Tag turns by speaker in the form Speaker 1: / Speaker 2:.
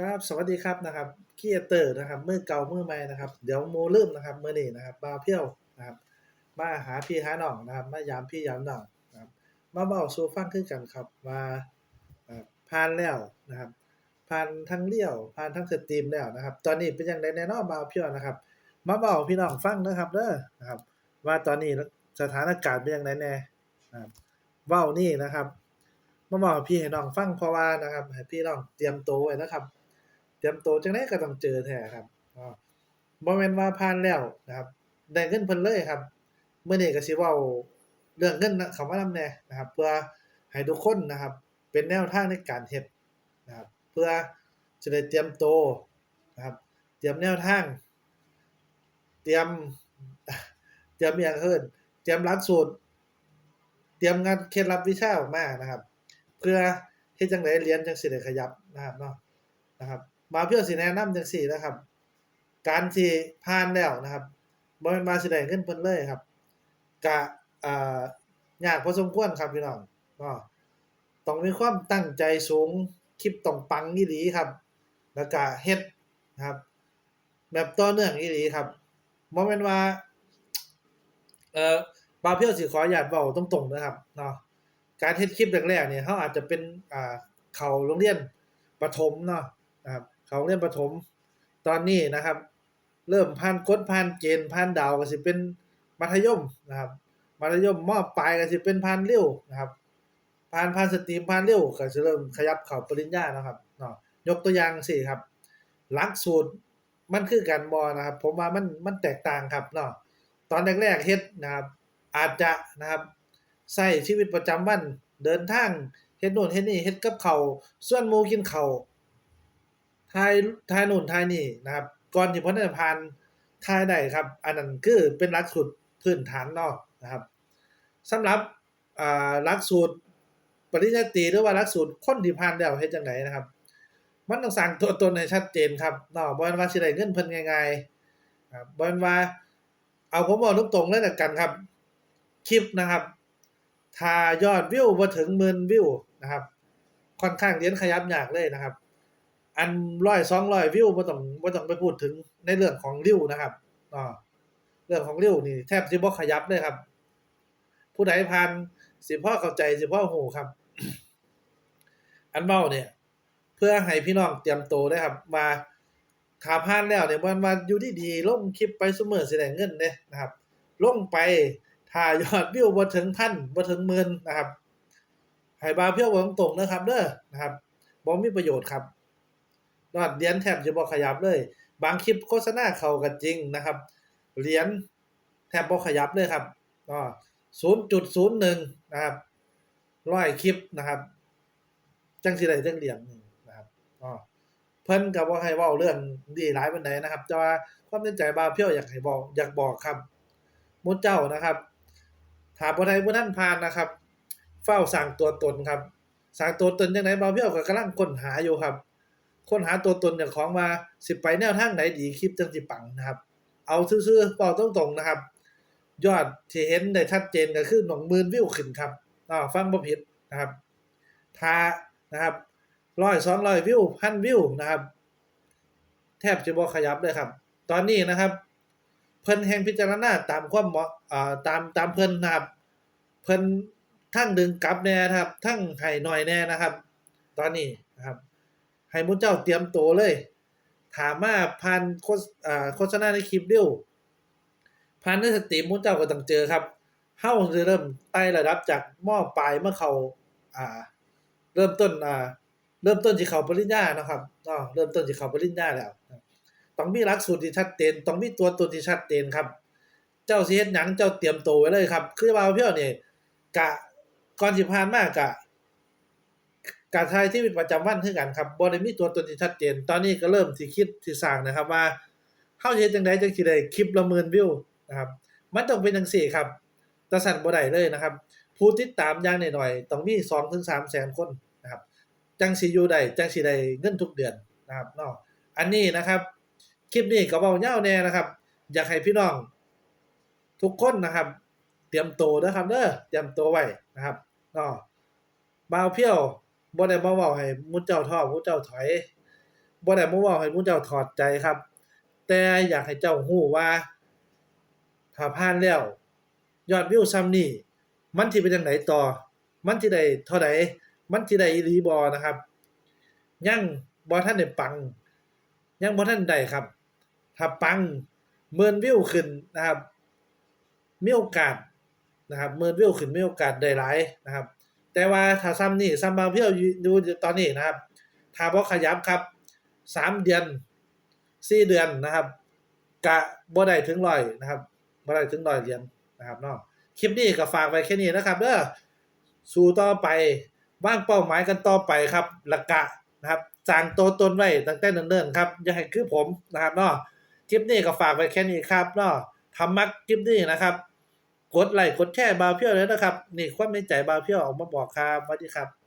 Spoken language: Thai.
Speaker 1: ครับ สวัสดีครับนะครับครีเอเตอร์นะครับมือเก่ามือใหม่นะครับ เดี๋ยวโมลืมนะครับเมื้อนี้นะครับบาเพี้ยวนะครับ มาหาพี่หาน้องนะครับ มายามพี่ยามน้องนะครับ มาเว้าสู่ฟังคือกันครับว่าผ่านแล้วนะครับผ่านทั้งเลี้ยวผ่านทั้งสตรีมแล้วนะครับ ตอนนี้เป็นจังไดแน่นาะบ่าเพี้ยวนะครับ มาเว้าพี่น้องฟังเด้อครับเด้อนะครับ ว่าตอนนี้สถานการณ์เป็นจังไดแน่นะครับเว้านี่นะครับมาเว้าให้พี่ให้น้องฟังเพราะว่านะครับให้พี่น้องเตรียมตัวไว้นะครับ เตรียมตัวจังได๋ก็ต้องเจอแท้ครับอ้อบ่แมนว่าผ่านแล้วนะครับ ได้เงินเพิ่นเลยครับ เมื้อนี้ก็สิเว้าเรื่องเงินนะเข้ามานำแน่นะครับ เพื่อให้ทุกคนนะครับ เป็นแนวทางในการเฮ็ดนะครับ เพื่อจะได้เตรียมตัวนะครับ เตรียมแนวทาง เตรียม เตรียมอิหยังเอิ้นเตรียมหลักสูตร เตรียมงานเคล็ดลับวิชาออกมานะครับ เพื่อเฮ็ดจังไดเรียนจังสิได้ขยับนะครับเนาะนะครับ บาเพี้ยวสิแนะนำจังซี่นะครับ การที่ผ่านแล้วนะครับบ่แม่นว่าสิได้เงินเพิ่นเลยครับก็อ่ายากพอสมควรครับพี่น้องเนาะต้องมีความตั้งใจสูงคลิปต้องปังอีหลีครับ แล้วก็เฮ็ดนะครับ แบบต่อเนื่องอีหลีครับบ่แม่นว่า เอ่อบาเพียวสิขออนุญาตเว้าตรงๆนะครับเนาะการเฮ็ดคลิปแรกๆเนี่ยเราอาจจะเป็นอ่าเข้าโรงเรียนประถมเนาะนะครับ เขาเรียนประถมตอนนี้นะครับ เริ่มผ่านกฎผ่านเกณฑ์ผ่านดาวก็สิเป็นมัธยมนะครับมัธยมมอปลายก็สิเป็นผ่านเร็วนะครับผ่านผ่านสตรีมผ่านเร็วก็สิเริ่มขยับเข้าปริญญานะครับเนาะยกตัวอย่างจั่ครับหลักสูตรมันคือกันบ่นะครับ ผมว่ามันมันแตกต่างครับเนาะตอนแรกๆเฮ็ดนะครับ อาจจะนะครับใช้ชีวิตประจำวันเดินทางเฮ็ดโน่นเฮ็ดนี่เฮ็ดกับเข้าส่วนมูกินเข้า ถ่ายถ่ายโน่นถ่ายนี่นะครับ ก่อนที่พิ่นจะผ่านถ่ายได้ครับ อันนั้นคือเป็นหลักสูตรพื้นฐานเนาะนะครับสำหรับอ่าหลักสูตรปริญญาตรีหรือว่าหลักสูตรคนที่ผ่านแล้วเฮ็ดจังไดนะครับ มันต้องสร้างตัวตนให้ชัดเจนครับเนาะบ่แม่นว่าสิได้เงินเพิ่นง่ายๆครับบ่แม่นว่า เอาผมเว้าตรงๆเลยล้วกันครับ คลิปนะครับถ้ายอดวิวบ่ถึงหมื่นวิวนะครับ ค่อนข้างเรียนขยับยากเลยนะครับ อัน100 200วิวบ่ต้องบ่ต้องไปพูดถึงในเรื่องของรีวนะครับอ้อเรื่องของรีวนี่แทบสิบ่ขยับเลยครับ ผู้ใดผ่านสิพ่อเข้าใจสิพ่อรู้ครับ อันเว้าเนี่ย เพื่อให้พี่น้องเตรียมตัวเด้ครับว่าถ้าผ่านแล้วเนี่ยม่นว่าอยู่ดีๆลงคลิปไปซุมื้อสิได้เงินเด้นะครับลงไปถ้ายอดวิวบ่ถึงพันบ่ถึงหมื่นนะครับให้บาเพี้ยวเว้าตรงๆนะครับเด้อนะครับบ่มีประโยชน์ครับ ยอดเหรียญแทบจะบ่ขยับเลย บางคลิปโฆษณาเขาก็จริงนะครับ เหรียญแทบบ่ขยับเลยครับอ้อ0.01นะครับ100คลิปนะครับ จังสิได้จักเหรียญหนึ่งนะครับอ้อเพิ่นก็บ่ให้เว้าเรื่องนี้หลายปานใดนะครับ แต่ว่าความในใจบ่าเพี้ยวอยากให้บอกอยากบอกครับมู่เจ้านะครับถ้าบ่ได้บ่ทันผ่านนะครับ เฝ้าสร้างตัวตนครับสร้างตัวตนจังไดบ่าเพี้ยวก็กำลังค้นหาอยู่ครับ ค้นหาตัวตนจ้าของว่าสิไปแนวทางไหนดีคลิปจังสิปังนะครับ เอาซื่อๆเว้าตรงๆนะครับ ยอดที่เห็นได้ชัดเจนก็คือ20,000วิวขึ้นครับอ้อฟังบ่ผิดนะครับถ้านะครับ100 200วิว1,000วิวนะครับ แทบจะบ่ขยับเลยครับ ตอนนี้นะครับ เพิ่นแฮ่งพิจารณาตามความเหมาะอ่าตามตามเพิ่นนะครับ เพิ่นทั้งดึงกลับแน่นะครับ ทั้งให้น้อยแน่นะครับ ตอนนี้นะครับ ให้มู่เจ้าเตรียมตัวเลย ถามมาผ่านโฆษณาในคลิปเร็วผ่านในสตรีมมู่เจ้าก็ต้องเจอครับเฮาสิเริ่มไต่ระดับจากหม้อปลายเมาเขาอ่า เริ่มต้นอ่า เริ่มต้นสิเขาปริญญานะครับเนาะเริ่มต้นสิเขาปริญญาแล้วต้องมีหลักสูตรที่ชัดเจนต้องมีตัวตนที่ชัดเจนครับ เจ้าเฮ็ดหยังเจ้าเตรียมตัวไว้เลยครับ คือว่าเพี้ยวนี่กะก่อนสิผ่านมากกะ การใช้ชีวิตประจำวันคือกันครับบ่ได้มีตัวตนที่ชัดเจน ตอนนี้ก็เริ่มสิคิดสิสร้างนะครับว่าเฮาสิเฮ็ดจังไดจังสิได้คลิปละหมื่นวิวนะครับ มันต้องเป็นจังซี่ครับต่สั่นบ่ได้เลยนะครับ ผู้ติดตามอย่างน้อยๆต้องมี2ถึง3แสนคนนะครับจังสิอยู่ได้จังสิได้เงินทุกเดือนนะครับเนาะอันนี้นะครับ คลิปนี้ก็เว้ายาวแน่นะครับ อยากให้พี่น้อง ทุกคนนะครับ เตรียมตัวเด้อครับเด้อเตรียมตัวไว้นะครับเนาะบ่าวเพียว บ่ได้มาเว้าให้หมู่เจ้าท้อหมู่เจ้าถอยบ่ได้มาเว้าให้หมู่เจ้าถอดใจครับ แต่อยากให้เจ้าฮู้ว่า ถ้าผ่านแล้ว ยอดวิวส่ำนี้ มันสิเป็นจังไดต่อ มันสิได้เท่าใดมันสิได้อีหลีบ่นะครับ ยังบ่ทันได้ปัง ยังบ่ทันได้ครับ ถ้าปังหมื่นวิวขึ้นนะครับมีโอกาสนะครับหมื่นวิวขึ้นมีโอกาสได้หลายนะครับ แต่ว่าถ้าซ้ำนี่ซ้ำบาวเพียวอยู่อยู่ตอนนี้นะครับถ้าบ่ขยับครับ3เดือน4เดือนนะครับก็บ่ได้ถึง100นะครับบ่ได้ถึง100เหรียญนะครับเนาะคลิปนี้ก็ฝากไว้แค่นี้นะครับเด้อสู่ต่อไปวางเป้าหมายกันต่อไปครับล้วก็นะครับสร้างตัวตนไว้ตั้งแต่เนิ่นๆครับอย่าให้คือผมนะครับเนาะคลิปนี้ก็ฝากไว้แค่นี้ครับเนาะถ้ามักคลิปนี้นะครับ กดไลค์กดแชร์บาวเพียวเลยนะครับ นี่ความในใจบาวเพียวออกมาบอกครับสวัสดีครับ